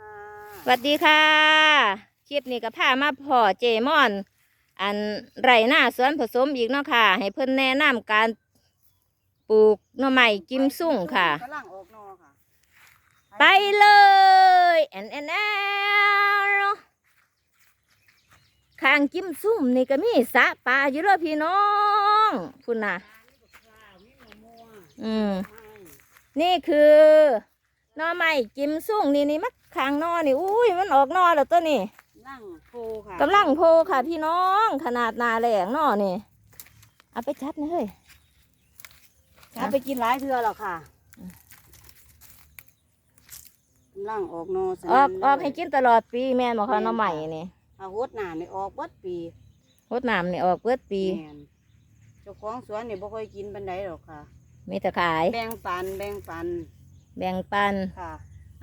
ค่ะสวัสดีค่ะ คลิปนี้ก็พามาพ่อเจมอน อันไรหน้าสวนผสมอีกเนาะค่ะ ให้เพิ่นแนะนำการปลูกหน่อไม้กิมซุ่งค่ะ กำลังออกนอค่ะไปเลยแอนแอนแอนข้างกิมซุ่มนี่ก็มีสระปลาอยู่เลยพี่น้องคุณน่ะ อืม นี่คือห น่อไม้กิมซุ่งนี่นี่มักข้างหนอนี่อุ้ยมันออกหนอแล้วตัวนี่นั่งโพค่ะกำลังโพค่ะ พี่น้องขนาดหนาแหลงหนอนี่เอาไปชัดนะเฮ้ยถ้าไปกินหลายเทื่อแล้วค่ะกำลังออกนอสออกนั่นออกให้กินตลอดปีแม่นบอกค่ะหน่อไม้นี่ถ้าหดหนานี่ออกเบิดปีรดน้ำนี่ออกเบิดปีแม่นเจ้าของสวนนี่บ่ค่อยกินบันไดหรอกค่ะ มีแต่ขาย แบ่งปันแบ่งปัน แบ่งปัน ค่ะ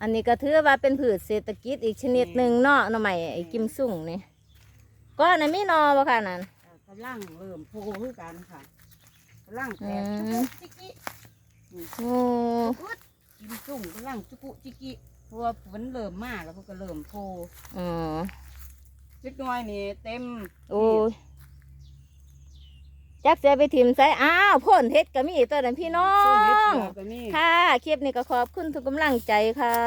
อันนี้ก็ถือว่าเป็นพืชเศรษฐกิจอีกชนิดหนึ่งเนาะหน่อไม้ไอ้กิมซุ่งนี่ก็อันนั้นมีหนอบ่ค่ะนั่นกำลังเริ่มโพคือกันค่ะกำลังแตกอืจุมกุจิกิโอ้กินสุ่มกำลังจุกุจิกิเพราะว่าฝนเริ่มมาแล้วพวกก็เริ่มโพอ๋อจิกหน้อยนี่เต็มโอ้ย จักเสียไปถิ่มใส่อ้าวพ่นเฮ็ดก็มีตัวนั้นพี่น้อส่วนเห็ดงเผือกก็มีค่ะคลิปนี้ก็ขอบคุณทุกกำลังใจค่ะ